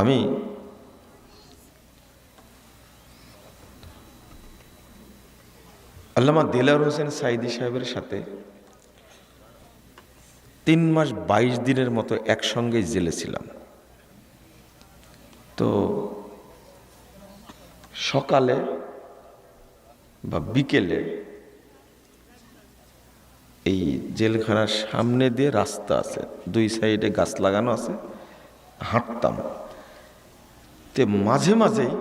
আমি আল্লামা দিলার হোসেন সাইদি সাহেবের সাথে তিন মাস বাইশ দিনের মতো একসঙ্গে জেলে ছিলাম। তো সকালে বা বিকেলে এই জেলখানার সামনে দিয়ে রাস্তা আছে, দুই সাইডে গাছ লাগানো আছে, হাঁটতাম। তে মাঝে মাঝেই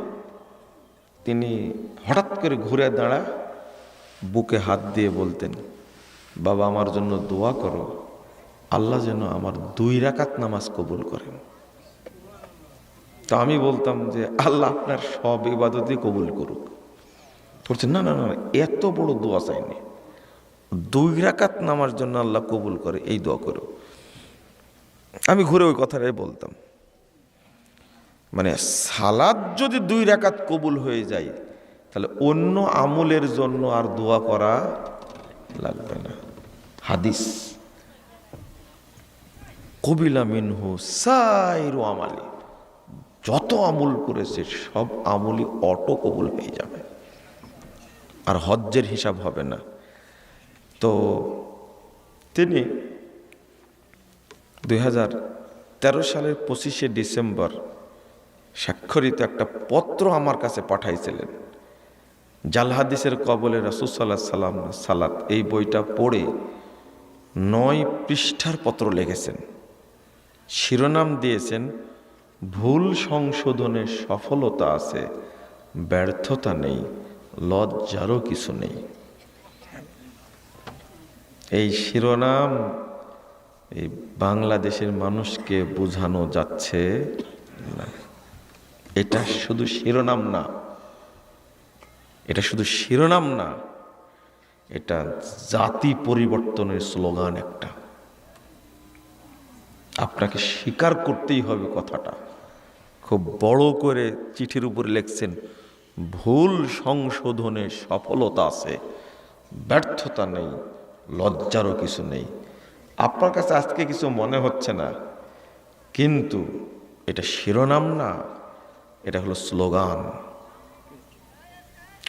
তিনি হঠাৎ করে ঘুরে দাঁড়া বুকে হাত দিয়ে বলতেন বাবা আমার জন্য দোয়া করো আল্লাহ যেন আমার দুই রাকাত নামাজ কবুল করেন। তো আমি বলতাম যে আল্লাহ আপনার সব ইবাদতই কবুল করুক। বলছেন না না না, এত বড় দোয়া চাইনি। দুই রাকাত নামার জন্য আল্লাহ কবুল করে এই দোয়া করো। আমি ঘুরে ওই কথাটাই বলতাম। মানে সালাদ যদি দুই রাকাত কবুল হয়ে যায়, তাহলে অন্য আমলের জন্য আর দোয়া করা লাগবে না। হাদিস, কবিলা মিনহু সাইরু আমালি। যত আমল করেছে, সব আমলই অটো কবুল হয়ে যাবে। আর হজ্জের হিসাব হবে না। তো তিনি দুই হাজার তেরো সালের পঁচিশে ডিসেম্বর স্বাক্ষরিত একটা পত্র আমার কাছে পাঠাইছিলেন। জাল হাদিসের কবলে রাসুসাল্লাহ সাল্লাম সালাত, এই বইটা পড়ে নয় পৃষ্ঠার পত্র লিখেছেন। শিরোনাম দিয়েছেন, ভুল সংশোধনে সফলতা আছে, ব্যর্থতা নেই, লজ্জারও কিছু নেই। এই শিরোনাম এই বাংলাদেশের মানুষকে বোঝানো যাচ্ছে না। এটা শুধু শিরোনাম না। এটা শুধু শিরোনাম না, এটা জাতি পরিবর্তনের স্লোগান একটা। আপনাকে স্বীকার করতেই হবে কথাটা। খুব বড় করে চিঠির উপরে লিখছেন, ভুল সংশোধনে সফলতা আছে, ব্যর্থতা নেই, লজ্জারও কিছু নেই। আপনার কাছে আজকে কিছু মনে হচ্ছে না, কিন্তু এটা শিরোনাম না। এটা হলো স্লোগান।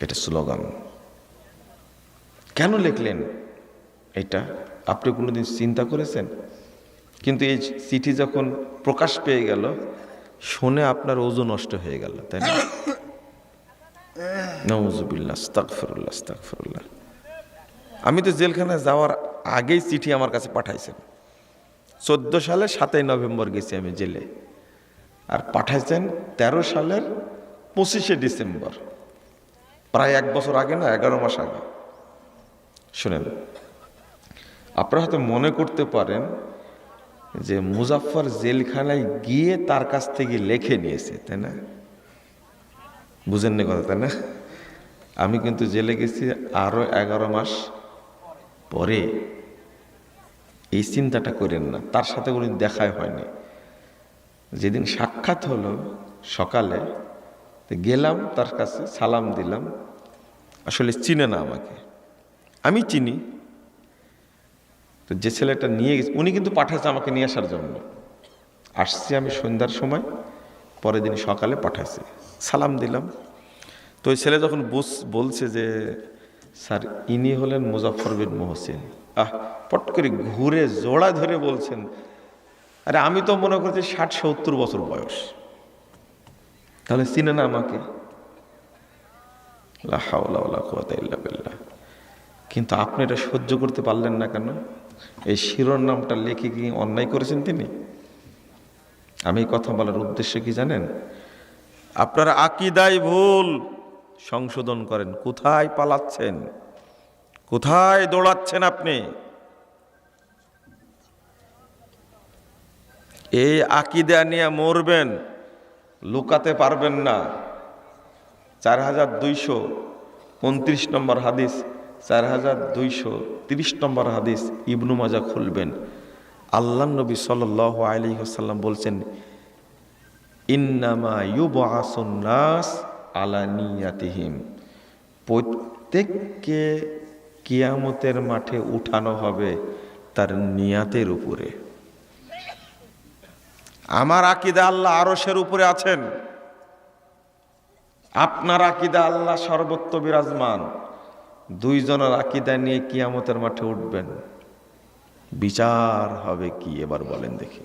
এটা স্লোগান। কেন লিখলেন এটা? আপনি কোনোদিন চিন্তা করেছেন? কিন্তু এই চিঠি যখন প্রকাশ পেয়ে গেল, শুনে আপনার ওজন নষ্ট হয়ে গেল, তাই না? আমি তো জেলখানায় যাওয়ার আগেই চিঠি আমার কাছে পাঠাইছেন। চোদ্দ সালে সাতই নভেম্বর গেছি আমি জেলে। আর পাঠাইছেন তেরো সালের পঁচিশে ডিসেম্বর। প্রায় এক বছর আগে না, এগারো মাস আগে। শুনেন, আপনারা হয়তো মনে করতে পারেন যে মুজাফফর জেলখানায় গিয়ে তার কাছ থেকে লেখে নিয়েছে, তাই না? বুঝেন বুঝেননি কথা, তাই না? আমি কিন্তু জেলে গেছি আরও এগারো মাস পরে। এই চিন্তাটা করেন না, তার সাথে কোনো দেখাই হয়নি। যেদিন সাক্ষাৎ হলো সকালে গেলাম তার কাছে, সালাম দিলাম। আসলে চিনে না আমাকে। আমি চিনি। তো যে ছেলেটা নিয়ে গেছে, উনি কিন্তু পাঠাচ্ছে আমাকে নিয়ে আসার জন্য। আসছি আমি সন্ধ্যার সময়, পরের দিন সকালে পাঠাইছি। সালাম দিলাম। তো ওই ছেলে যখন বুঝ, বলছে যে, স্যার, ইনি হলেন মুজাফর বিন মোহসিন। আহ, পট করে ঘুরে, জোড়া ধরে বলছেন আরে আমি তো মনে করছি ষাট, সত্তর বছর বয়স। তাহলে চিনে না আমাকে কিন্তু আপনি এটা সহ্য করতে পারলেন না কেন? এই শিরোনামটা লিখে কি অন্যায় করেছেন তিনি? আমি কথা বলার উদ্দেশ্য কি জানেন? আপনারা আকিদাই ভুল। সংশোধন করেন। কোথায় পালাচ্ছেন? কোথায় দৌড়াচ্ছেন আপনি? এই আকিদা নিয়ে মরবেন, লুকাতে পারবেন না। চার হাজার দুইশো উনত্রিশ নম্বর হাদিস, চার হাজার দুইশো তিরিশ নম্বর হাদিস ইবনু মাজা খুলবেন। আল্লাহ নবী সাল আলী হাসাল্লাম বলছেন, ইন্নামা ইউবাসুন্নাস আলা নিয়াতিহিম। প্রত্যেককে কিয়ামতের মাঠে উঠানো হবে তার নিয়াতের উপরে। আমার আকিদা আল্লাহ আরশের উপরে আছেন। আপনার আকিদা আল্লাহ সর্বত্র বিরাজমান। দুইজনের আকিদা নিয়ে কিয়ামতের মাঠে উঠবেন। বিচার হবে কি এবার বলেন দেখি।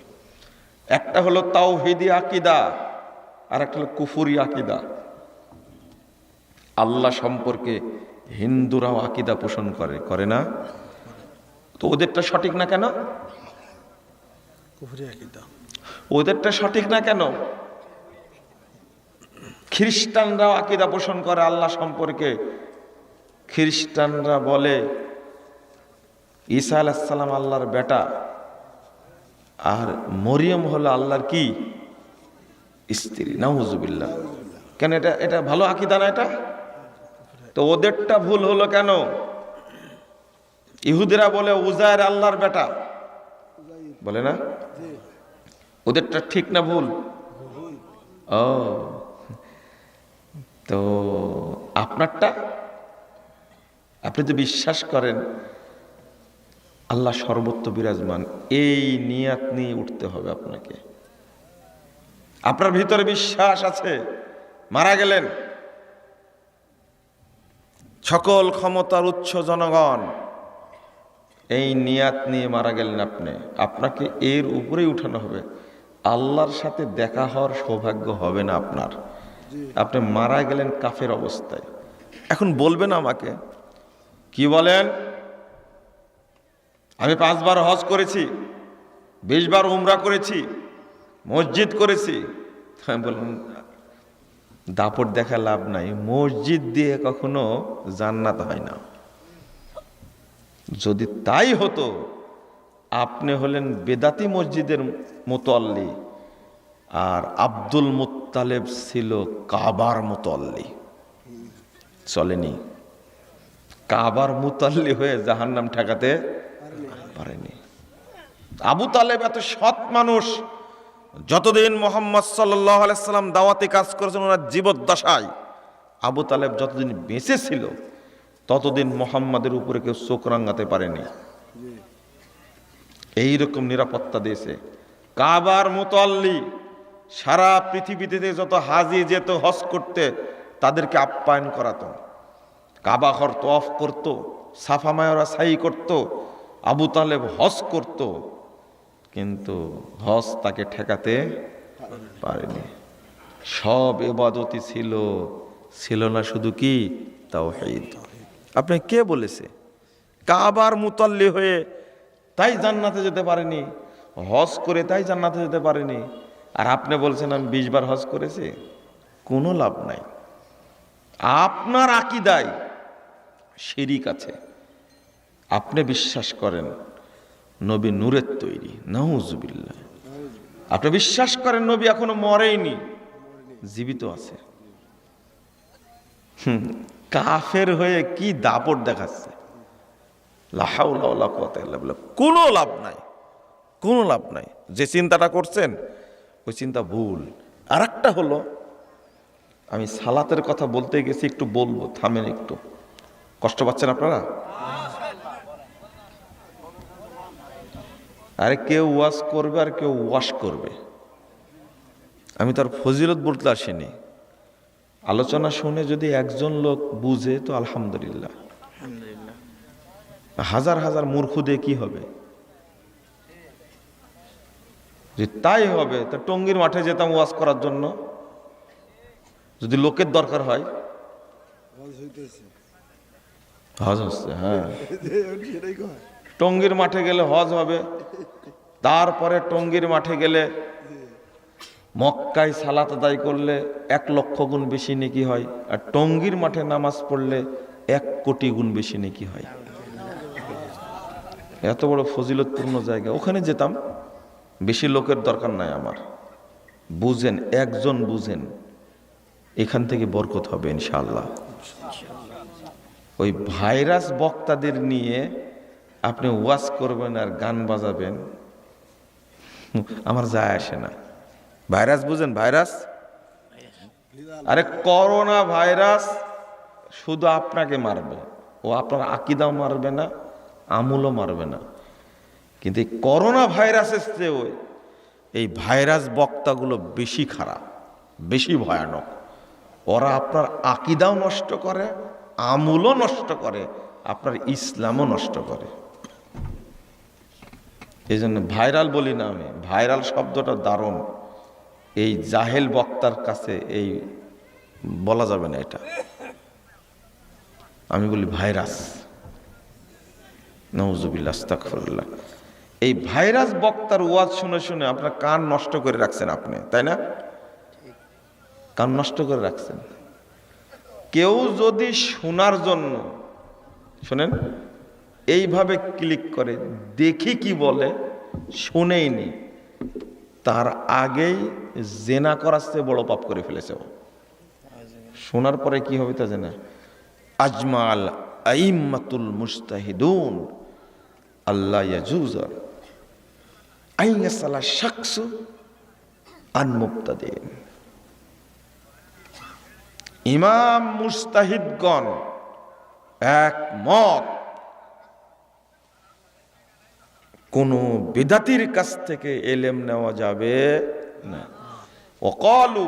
একটা হলো তাওহিদি আকিদা আর একটা হলো কুফুরি আকিদা। আল্লাহ সম্পর্কে হিন্দুরাও আকিদা পোষণ করে করে না? তো ওদেরটা সঠিক না কেন? কুফুরি আকিদা। ওদেরটা সঠিক না কেন? খ্রিস্টানরাও আকিদা পোষণ করে আল্লাহ সম্পর্কে। খ্রিস্টানরা বলে, ঈসা আলাইসাল্লাম আল্লাহর বেটা। আর মরিয়ম হলো আল্লাহর কি? স্ত্রী নাউজুবিল্লাহ কেন এটা এটা ভালো আকিদা না এটা? তো ওদেরটা ভুল হলো কেন? ইহুদিরা বলে উজায়ের আল্লাহর বেটা। বলে না? ওদেরটা ঠিক না ভুল? ও। তো আপনারটা? আপনি তো বিশ্বাস করেন, আল্লাহ সর্বত্র বিরাজমান, এই নিয়াত নিয়ে উঠতে হবে আপনাকে। আপনার ভিতরে বিশ্বাস আছে, মারা গেলেন। সকল ক্ষমতার উচ্চ জনগণ, এই নিয়াত নিয়ে মারা গেলেন আপনি। আপনাকে এর উপরেই উঠানো হবে। আল্লাহর সাথে দেখা হওয়ার সৌভাগ্য হবে না আপনার। আপনি মারা গেলেন কাফের অবস্থায়। এখন বলবেন আমাকে, কি বলেন? আমি পাঁচবার হজ করেছি, বিশবার উমরা করেছি, মসজিদ করেছি। আমি বললাম, দাপট দেখা লাভ নাই, মসজিদ দিয়ে কখনো জান্নাত হয় না। যদি তাই হতো আপনি হলেন বেদাতি মসজিদের মোতল্লি, আর আব্দুল মুত্তালেব ছিল কাবার মোতল্লি। চলেনি। কাবার মুতাল্লি হয়ে জাহান্নাম ঠেকাতে পারেনি। আবু তালেব এত সৎ মানুষ, যতদিন মোহাম্মদ সাল্লাম দাওয়াতে কাজ করেছেন, ওনার জীবদ্দশায় আবু তালেব যতদিন বেঁচে ছিল, ততদিন মোহাম্মদের উপরে কেউ চোখ রাঙাতে পারেনি। এইরকম নিরাপত্তা দিয়েছে। কাবার মোতাল্লি সারা পৃথিবীতে যত হাজি যেত হজ করতে তাদেরকে আপ্যায়ন করাতো। কাবা ঘর তফ করত, সাফা মায়রা সাই করত, আবু তালেব হজ করত, কিন্তু হজ তাকে ঠেকাতে পারেনি। সব এবাদতি ছিল ছিল না শুধু কি? তাও আপনি কে বলেছে? কাবার মুতাল্লি হয়ে তাই জান্নাতে যেতে পারেনি। হজ করে তাই জান্নাতে যেতে পারেনি। আর আপনি বলছেন, আমি বিশ বার হজ করেছি? কোনো লাভ নাই। আপনার আকিদায় শিরিক আছে। আপনি বিশ্বাস করেন, নবী নূরের তৈরি। নাউজুবিল্লাহ। আপনি বিশ্বাস করেন, নবী এখনও মরেইনি। জীবিত আছে। কাফের হয়ে কি দাপট দেখাচ্ছে? কোনো লাভ নাই। কোনো লাভ নাই। যে চিন্তাটা করছেন, ওই চিন্তা ভুল। আর একটা হলো, আমি সালাতের কথা বলতে গেছি, একটু বলব, থামেন একটু। কষ্ট পাচ্ছেন আপনারা? আরে কেউ ওয়াশ করবে আর কেউ ওয়াশ করবে। আমি তার ফজিলত বলতে আসিনি। আলোচনা শুনে যদি একজন লোক বুঝে, তো আলহামদুলিল্লাহ। হাজার হাজার মূর্খ দিয়ে কি হবে? যে তাই হবে তা টঙ্গির মাঠে যেতাম ওয়াজ করার জন্য। যদি লোকের দরকার হয়। হজ হচ্ছে হ্যাঁ। টঙ্গির মাঠে গেলে হজ হবে। তারপরে টঙ্গির মাঠে গেলে মক্কায় সালাত আদায় করলে এক লক্ষ গুণ বেশি নেকি হয়। আর টঙ্গির মাঠে নামাজ পড়লে এক কোটি গুণ বেশি নেকি হয়। এত বড় ফজিলতপূর্ণ জায়গা। ওখানে যেতাম, বেশি লোকের দরকার নাই আমার। বুঝেন, একজন বুঝেন, এখান থেকে বরকত হবে ইনশাআল্লাহ। ওই ভাইরাস বক্তাদের নিয়ে আপনি ওয়াজ করবেন আর গান বাজাবেন, আমার যায় আসে না। ভাইরাস বুঝেন, ভাইরাস? আরে করোনা ভাইরাস শুধু আপনাকে মারবে, ও আপনার আকিদাও মারবে না আমুলও মারবে না। কিন্তু এই করোনা ভাইরাসের চেয়ে ওই এই ভাইরাস বক্তাগুলো বেশি খারাপ, বেশি ভয়ানক। ওরা আপনার আকিদাও নষ্ট করে, আমুলও নষ্ট করে, আপনার ইসলামও নষ্ট করে। এই জন্য ভাইরাল বলি না আমি, ভাইরাল শব্দটা দারুণ। এই জাহেল বক্তার কাছে এই বলা যাবে না এটা। আমি বলি ভাইরাস। আস্তাগফিরুল্লাহ। এই ভাইরাস বক্তার ওয়াজ শুনে শুনে আপনার কান নষ্ট করে রাখছেন আপনি, তাই না? কান নষ্ট করে রাখছেন। কেউ যদি শোনার জন্য, শোনেন, এইভাবে ক্লিক করে, দেখি কি বলে, শুনেই নি, তার আগেই জেনা করার চেয়ে বড় পাপ করে ফেলেছে ও। শোনার পরে কি হবে তা জানা? আজমাল আইম্মাতুল মুস্তাহিদুন আল্লাহ ইয়াজুজা। আইয়াসালা শাকসু আন মুক্তাদিন ইমাম মুস্তাহিদগণ একমত। কোন বিদাতির কাছ থেকে এলেম নেওয়া যাবে না। ওকালু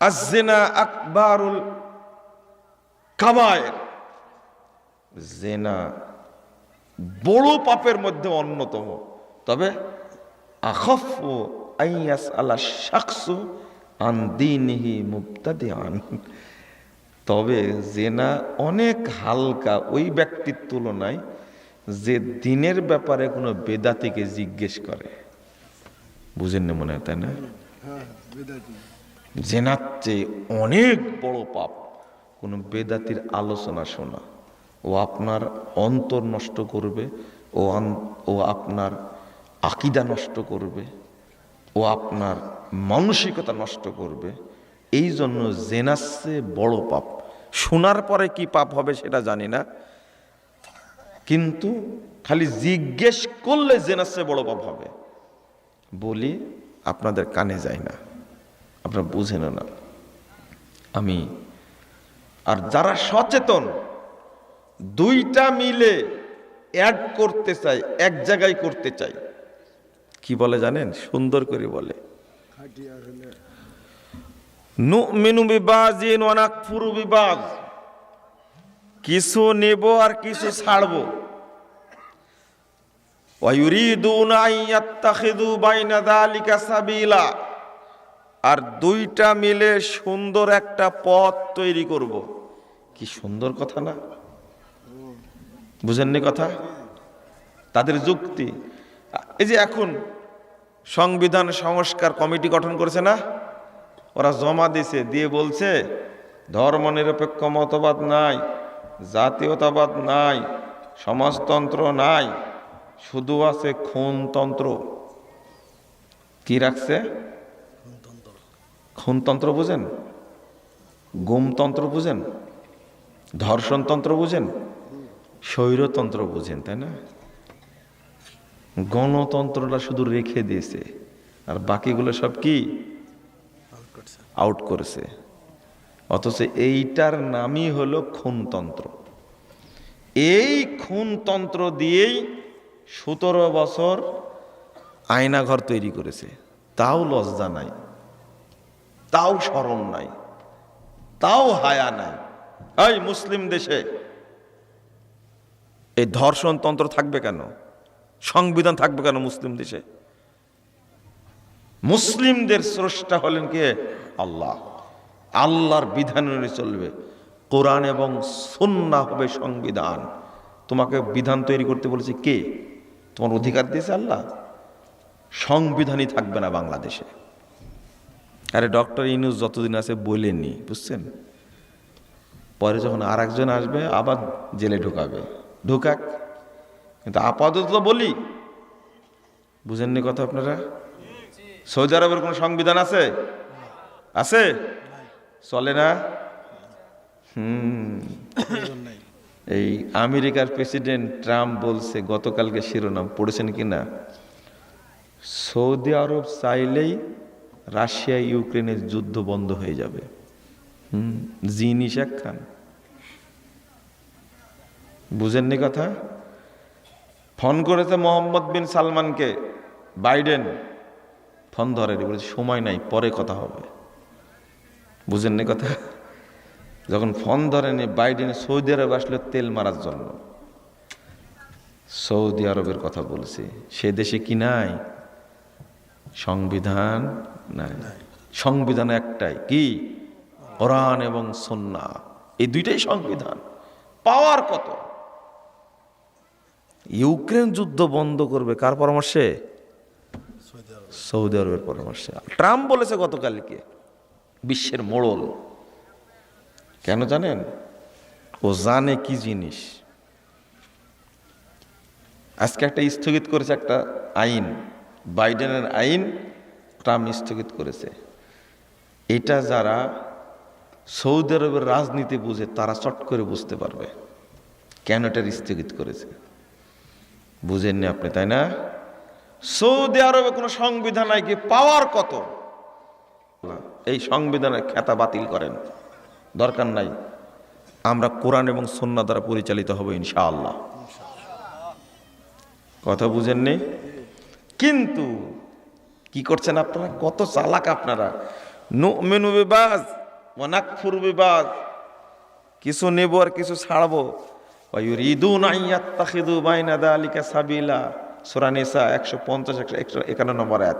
আজেনা আকবরুল কাবায়ের। জেনা বড় পাপের মধ্যে অন্যতম। তবে আখফ আইয়াস আলা শাকসু আন মুক্তাদি আন তবে জেনা অনেক হালকা ওই ব্যক্তির তুলনায় যে দিনের ব্যাপারে কোনো বেদাতিকে জিজ্ঞেস করে। বুঝেন না মনে হয় তাই না? হ্যাঁ জেনার চেয়ে অনেক বড় পাপ। কোনো বেদাতির আলোচনা শোনা। ও আপনার অন্তর নষ্ট করবে, ও ও আপনার আকিদা নষ্ট করবে, ও আপনার মানসিকতা নষ্ট করবে, এই জন্য চেয়ে বড় পাপ। শোনার পরে কি পাপ হবে সেটা জানি না, কিন্তু খালি জিজ্ঞেস করলে চেয়ে বড় পাপ হবে। বলি, আপনাদের কানে যায় না, আপনারা বুঝেন না। আমি, আর যারা সচেতন দুইটা মিলে অ্যাড করতে চাই, এক জায়গায় করতে চাই। কি বলে জানেন? সুন্দর করে বলে। নুমিনু কিছু নেব আর কিছু সাবিলা। আর দুইটা মিলে সুন্দর একটা পথ তৈরি করব। কি সুন্দর কথা না? বুঝেননি কথা? তাদের যুক্তি। এই যে এখন সংবিধান সংস্কার কমিটি গঠন করেছে না? ওরা জমা দিছে, দিয়ে বলছে, ধর্মনিরপেক্ষ মতবাদ নাই, জাতীয়তাবাদ নাই, সমাজতন্ত্র নাই, শুধু আছে খুনতন্ত্র। কি রাখছে? খুনতন্ত্র বুঝেন? গুমতন্ত্র বুঝেন? ধর্ষণতন্ত্র বুঝেন? স্বৈরতন্ত্র বুঝেন তাই না? গণতন্ত্রটা শুধু রেখে দিয়েছে আর বাকিগুলো সব কি? আউট করেছে। অথচ এইটার নামই হলো খুনতন্ত্র। এই খুনতন্ত্র দিয়েই সতেরো বছর আয়নাঘর তৈরি করেছে। তাও লজ্জা নাই তাও শরম নাই তাও হায়া নাই। এই মুসলিম দেশে এই ধর্ষণতন্ত্র থাকবে কেন? সংবিধান থাকবে কেন মুসলিম দেশে? মুসলিমদের স্রষ্টা হলেন কে? আল্লাহ। আল্লাহর বিধান চলবে। কোরআন এবং সুন্না হবে সংবিধান। তোমাকে বিধান তৈরি করতে বলেছে কে? তোমার অধিকার দিয়েছে আল্লাহ। সংবিধানই থাকবে না বাংলাদেশে। আরে ডক্টর ইনুস যতদিন আছে বলেনি বুঝছেন? পরে যখন আর আসবে, আবার জেলে ঢুকাবে। ঢুকাক কিন্তু আপাতত তো বলি, বুঝেননি কথা আপনারা? সৌদি আরবের কোনো সংবিধান আছে? আছে? চলে না? হুম। এই আমেরিকার প্রেসিডেন্ট ট্রাম্প বলছে গতকালকে শিরোনাম, পড়েছেন কি না? সৌদি আরব চাইলেই রাশিয়া ইউক্রেনের যুদ্ধ বন্ধ হয়ে যাবে। হুম, জিন ইশাক খান। বুঝেননি কথা? ফোন করেছে মোহাম্মদ বিন সালমানকে, বাইডেন। ফোন ধরে বলেছে সময় নাই, পরে কথা হবে। বুঝেননি কথা? যখন ফোন ধরেনি, বাইডেন সৌদি আরবে আসলো তেল মারার জন্য। সৌদি আরবের কথা বলছে, সে দেশে কি নাই? সংবিধান নাই। সংবিধান একটাই, কি? কোরআন এবং সন্না এই দুইটাই সংবিধান। পাওয়ার কত? ইউক্রেন যুদ্ধ বন্ধ করবে কার পরামর্শে? সৌদি আরবের পরামর্শে। ট্রাম্প বলেছে গতকালকে, বিশ্বের মোড়ল। কেন জানেন? ও জানে কি জিনিস। আজকে একটা স্থগিত করেছে একটা আইন। বাইডেনের আইন ট্রাম্প স্থগিত করেছে। এটা যারা সৌদি আরবের রাজনীতি বুঝে, তারা চট করে বুঝতে পারবে কেন এটার স্থগিত করেছে। বুঝেননি আপনি, তাই না? সৌদি আরবে কোনো সংবিধান নাই কি পাওয়ার কত? এই সংবিধানের খেতা বাতিল করেন। দরকার নাই। আমরা কোরআন এবং সন্না দ্বারা পরিচালিত হব ইনশাআল্লাহ। কথা বুঝেননি? কিন্তু কি করছেন আপনারা? কত চালাক আপনারা। নুমেনু বিবাজ ওয়ানাকফুর বিবাজ। কিছু নেব আর কিছু ছাড়বো। সাবিলা সূরা একশো পঞ্চাশ, একশো একান্ন নম্বর এক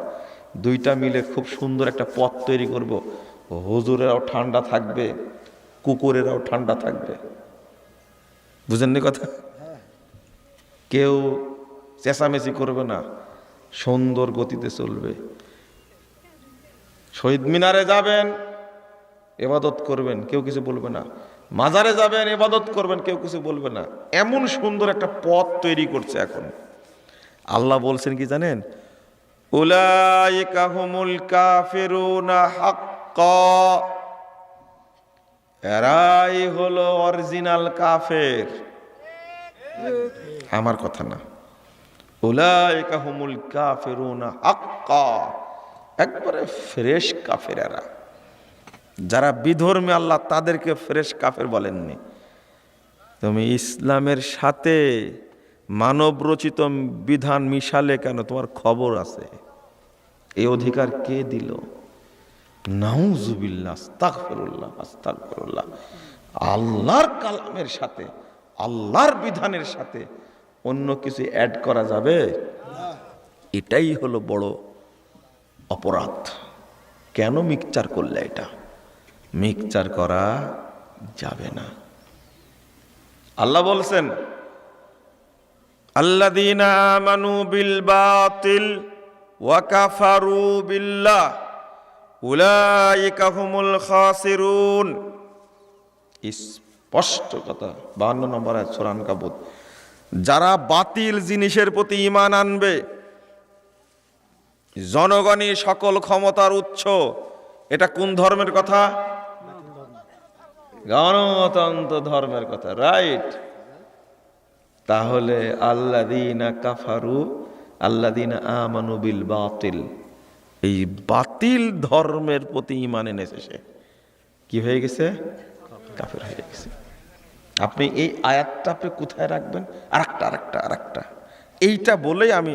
দুইটা মিলে খুব সুন্দর একটা পথ তৈরি করব। হুজুরেরাও ঠান্ডা থাকবে, কুকুরেরাও ঠান্ডা থাকবে। বুঝেননি কথা? কেউ চেঁচামেচি করবে না, সুন্দর গতিতে চলবে। শহীদ মিনারে যাবেন, এবাদত করবেন, কেউ কিছু বলবে না। মাজারে যাবেন এবাদত করবেন, কেউ কিছু বলবে না। এমন সুন্দর একটা পথ তৈরি করছে এখন। আল্লাহ বলছেন কি জানেন? এরাই হলো অরিজিনাল কাফের। আমার কথা না। উলাইকা হুমুল কাফিরুনা হাক্কা। একবারে ফ্রেশ কাফেরেরা যারা বিধর্মী আল্লাহ তাদেরকে ফ্রেশ কাফের বলেননি। তুমি ইসলামের সাথে মানব রচিত বিধান মিশালে কেন? তোমার খবর আছে। এই অধিকার কে দিল? নাউজুবিল্লাহ, আস্তাগফিরুল্লাহ আস্তাগফিরুল্লাহ। আল্লাহর কালামের সাথে, আল্লাহর বিধানের সাথে অন্য কিছু অ্যাড করা যাবে? এটাই হলো বড় অপরাধ। কেন মিক্সচার করলে এটা? মিক্সচার করা যাবে না। আল্লাহ বলছেন, আল্লাযীনা আমানু বিল বাতিল ওয়াকাফারু বিল্লাহ, উলাইকা খাসিরুন। স্পষ্ট কথা 52 নম্বর আয়াত, সূরা আনকাবুত। যারা বাতিল জিনিসের প্রতি ঈমান আনবে, জনগণই সকল ক্ষমতার উৎস। এটা কোন ধর্মের কথা? গণতন্ত্র ধর্মের কথা রাইট তাহলে আল্লাদিনা কাফারু আল্লাদিনা আমানু বিল বাতিল। এই বাতিল ধর্মের প্রতি ইমান এনেছে সে। কি হয়ে গেছে? কাফের হয়ে গেছে। আপনি এই আয়াতটা আপনি কোথায় রাখবেন? আরেকটা আর একটা এইটা বলেই আমি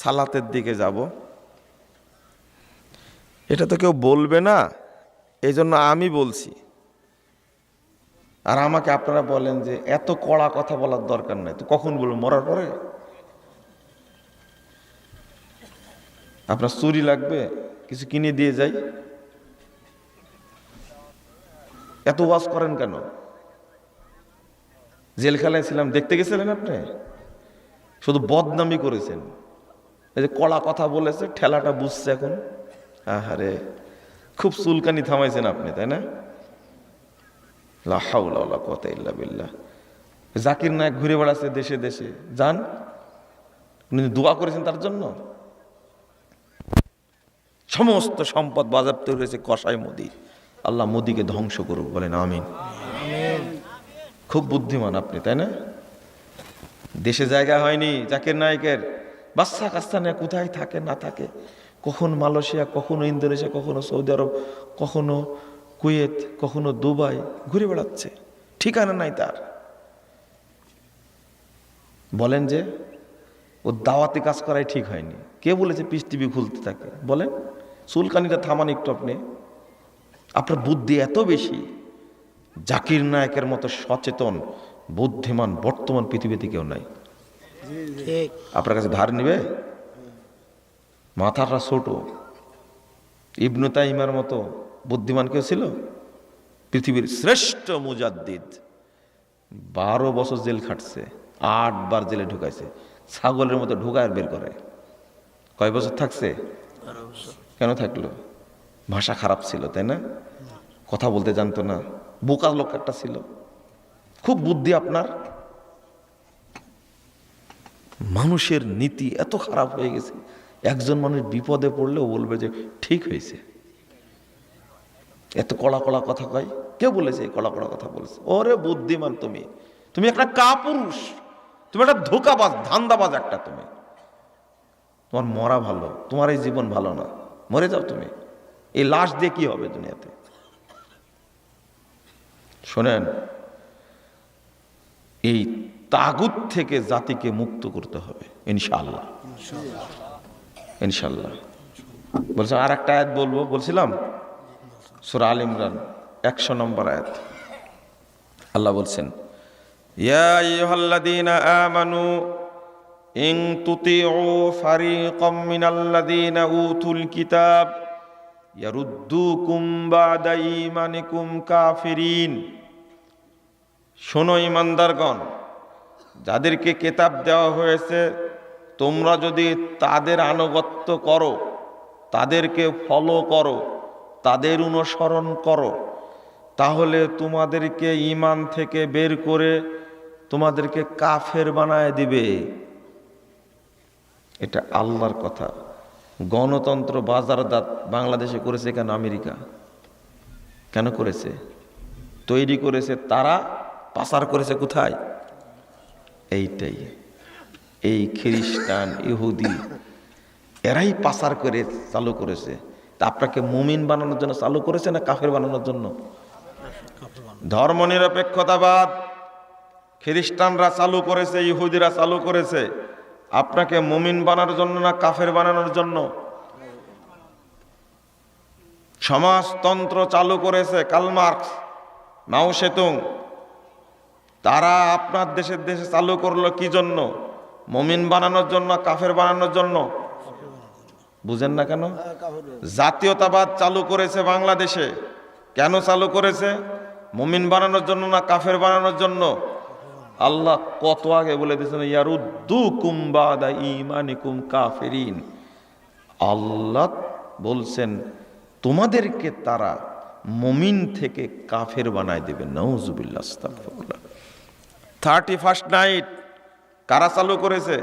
সালাতের দিকে যাব। এটা তো কেউ বলবে না এই জন্য আমি বলছি। আর আমাকে আপনারা বলেন যে এত কড়া কথা বলার দরকার নাই। তো কখন বলব? মরার পরে? আপনার চুরি লাগবে, কিছু কিনে দিয়ে যাই। এত ওয়াজ করেন কেন? জেলখানায় ছিলাম, দেখতে গেছিলেন আপনি? শুধু বদনামি করেছেন। এই যে কড়া কথা বলেছে, ঠেলাটা বুঝছে এখন। আহারে, খুব চুলকানি থামাইছেন আপনি, তাই না? লা হাওলা ওয়ালা ইল্লা বিল্লাহ। জাকির নায়ক ঘুরে বেড়াচ্ছে দেশে দেশে। যান উনি দোয়া করেছেন তার জন্য? সমস্ত সম্পদ বাজাপ্ত হয়েছে কষাই মোদি। আল্লাহ মোদিকে ধ্বংস করুক, বলেন আমিন। খুব বুদ্ধিমান আপনি, তাই না? দেশে জায়গা হয়নি, জাকির নায়কের। বাচ্চা নিয়ে কোথায় থাকে, না থাকে? কখন মালয়েশিয়া, কখনো ইন্দোনেশিয়া, কখনো সৌদি আরব, কখনো কুয়েত কখনো দুবাই ঘুরে বেড়াচ্ছে। ঠিকানা নাই তার। বলেন যে ও দাওয়াতে কাজ করাই ঠিক হয়নি। কে বলেছে পিস টিভি খুলতে থাকে? বলেন চুলকানিটা থামান একটু আপনি। আপনার বুদ্ধি এত বেশি। জাকির নায়কের মতো সচেতন বুদ্ধিমান বর্তমান পৃথিবীতে কেউ নাই। আপনার কাছে ধার নিবে? মাথাটা ছোট। ইবনু তাইমার মতো বুদ্ধিমান কেউ ছিল? পৃথিবীর শ্রেষ্ঠ মুজাদ্দিদ। বারো বছর জেল খাটছে আটবার জেলে ঢুকাইছে ছাগলের মতো ঢুকায় বের করে। কয় বছর থাকছে? কেন থাকল? ভাষা খারাপ ছিল তাই না? কথা বলতে জানতো না বোকা লোক একটা ছিল। খুব বুদ্ধি আপনার। মানুষের নীতি এত খারাপ হয়ে গেছে একজন মানুষ বিপদে পড়লেও বলবে যে ঠিক হয়েছে। এত কড়া কড়া কথা কয়? কে বলেছে এই কড়া কড়া কথা বলেছে। ওরে বুদ্ধিমান তুমি। তুমি একটা কাপুরুষ। তুমি একটা ধোকাবাজ ধান্দাবাজ একটা তুমি। তোমার মরা ভালো তোমার এই জীবন ভালো না। মরে যাও তুমি। এই লাশ দিয়ে কি হবে দুনিয়াতে? শোনেন এই তাগুত থেকে জাতিকে মুক্ত করতে হবে ইনশাআল্লাহ। ইনশাল্লাহ বলছে আর একটা আয়াত বলব। বলছিলাম সুরা আল ইমরান, একশো নম্বর আয়াত। আল্লাহ বলছেন, ইয়া আইয়ুহাল্লাযীনা আমানু ইন তুতিউ ফারিকাম মিনাল্লাযীনা উতুল কিতাব ইয়ারুদ্দুকুম বাদা ঈমানিকুম কাফিরিন। শোনো ইমানদারগণ যাদেরকে কেতাব দেওয়া হয়েছে, তোমরা যদি তাদের আনুগত্য করো, তাদেরকে ফলো করো তাদের অনুসরণ করো। তাহলে তোমাদেরকে ইমান থেকে বের করে তোমাদেরকে কাফের বানায় দিবে। এটা আল্লাহর কথা। গণতন্ত্র বাজারদাত বাংলাদেশে করেছে কেন আমেরিকা? কেন করেছে? তৈরি করেছে তারা, পাচার করেছে কোথায়? এইটাই। এই খ্রিস্টান, ইহুদি, এরাই পাচার করে চালু করেছে। তা আপনাকে মুমিন বানানোর জন্য চালু করেছে না কাফের বানানোর জন্য? ধর্মনিরপেক্ষতাবাদ। খ্রিস্টানরা চালু করেছে, ইহুদিরা চালু করেছে। আপনাকে মুমিন বানানোর জন্য না কাফের বানানোর জন্য? সমাজতন্ত্র চালু করেছে কালমার্কস মাও সেতুং। তারা আপনার দেশের দেশে চালু করল কি জন্য? মমিন বানানোর জন্য কাফের বানানোর জন্য? বুঝেন না কেন? জাতীয়তাবাদ চালু করেছে বাংলাদেশে। কেন চালু করেছে? মমিন বানানোর জন্য না কাফের বানানোর জন্য? আল্লাহ কত আগে বলে দিয়েছেন ইয়ারুদ্দু কুম্বাদা ইমানিকুম কাফেরিন। আল্লাহ বলছেন, তোমাদেরকে তারা মমিন থেকে কাফের বানায় দেবে। নওজুবিল্লাহ থার্টি ফার্স্ট নাইট কারা চালু করেছে?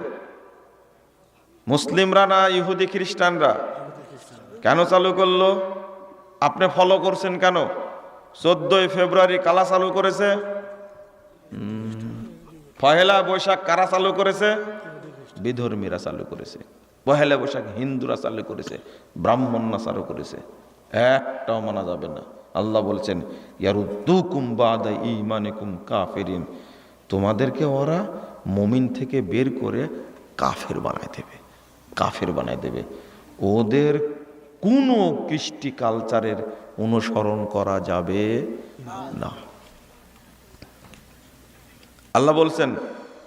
মুসলিমরা না ইহুদি খ্রিস্টানরা? কেন চালু করল? আপনি ফলো করছেন কেন? চোদ্দই ফেব্রুয়ারি কালা চালু করেছে? পহেলা বৈশাখ কারা চালু করেছে? বিধর্মীরা চালু করেছে। পহেলা বৈশাখ হিন্দুরা চালু করেছে। ব্রাহ্মণরা চালু করেছে। একটাও মানা যাবে না। আল্লাহ বলছেন ইয়ারুদ্দু কুম্বাদা ইমানিকুম কাফেরিন। তোমাদেরকে ওরা মমিন থেকে বের করে কাফের বানায় দেবে। কাফের বানায় দেবে। ওদের কোনো কৃষ্টি কালচারের অনুসরণ করা যাবে না। আল্লাহ বলছেন,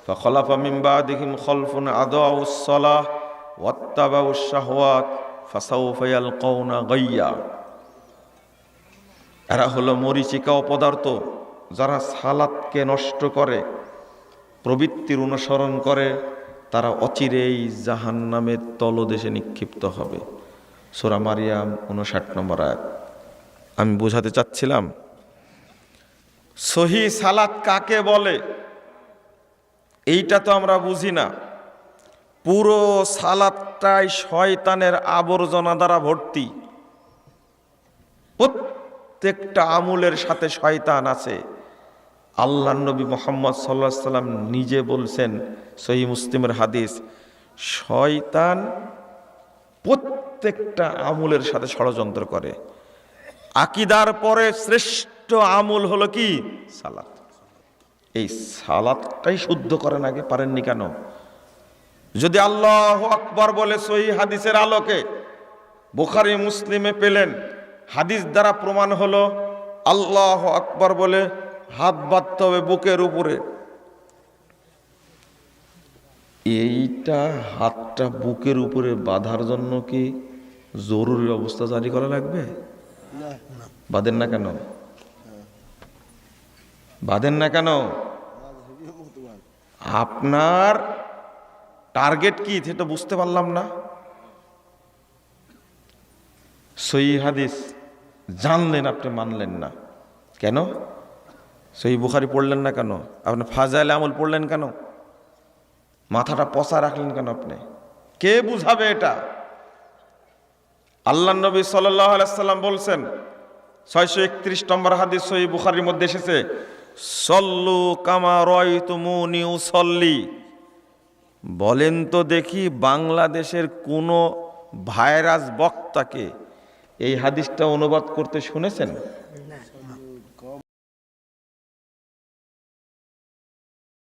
ফখলাফা মিম্বা দেখিম খলফুন আদাউসলাহ ওয়াত্তাবাউসাহওয়াত ফাসাউফায়াল কৌনা গাইয়া। এরা হলো মরিচিকা অপদার্থ যারা সালাতকে নষ্ট করে, প্রবৃত্তির অনুসরণ করে তারা অচিরেই জাহান নামের তলদেশে নিক্ষিপ্ত হবে। সোরা মারিয়াম উনষাট নম্বর এক আমি বোঝাতে চাচ্ছিলাম, সহি সালাত কাকে বলে? এইটা তো আমরা বুঝি না। পুরো সালাদটাই শয়তানের আবর্জনা দ্বারা ভর্তি। প্রত্যেকটা আমুলের সাথে শয়তান আছে। আল্লাহ নবী মোহাম্মদ সাল্লাহ সাল্লাম নিজে বলছেন সহি মুসলিমের হাদিস, শয়তান প্রত্যেকটা আমুলের সাথে ষড়যন্ত্র করে। আকিদার পরে শ্রেষ্ঠ আমুল হলো কি? সালাত। এই সালাদটাই শুদ্ধ করেন আগে, পারেননি কেন? যদি আল্লাহ আকবর বলে সহি হাদিসের আলোকে বুখারি, মুসলিমে পেলেন, হাদিস দ্বারা প্রমাণ হলো, আল্লাহ আকবর বলে হাত বাঁধতে হবে বুকের উপরে। এইটা হাতটা বুকের উপরে বাঁধার জন্য কি জরুরি অবস্থা জারি করা লাগবে? বাঁধেন না কেন? বাঁধেন না কেন? আপনার টার্গেট কি? সেটা বুঝতে পারলাম না। সই হাদিস জানলেন আপনি মানলেন না। কেন? সই বুখারি পড়লেন না কেন? আপনি ফাজাইল আমল পড়লেন কেন? মাথাটা পচা রাখলেন কেন আপনি? কে বুঝাবে এটা? আল্লাহ নবী সাল্লাম বলছেন, ছয়শো একত্রিশ নম্বর হাদিস সহি বুখারির মধ্যে এসেছে, সল্লু কামা রয় সল্লি বলেন তো দেখি বাংলাদেশের কোনো ভাইরাস বক্তাকে এই হাদিসটা অনুবাদ করতে শুনেছেন?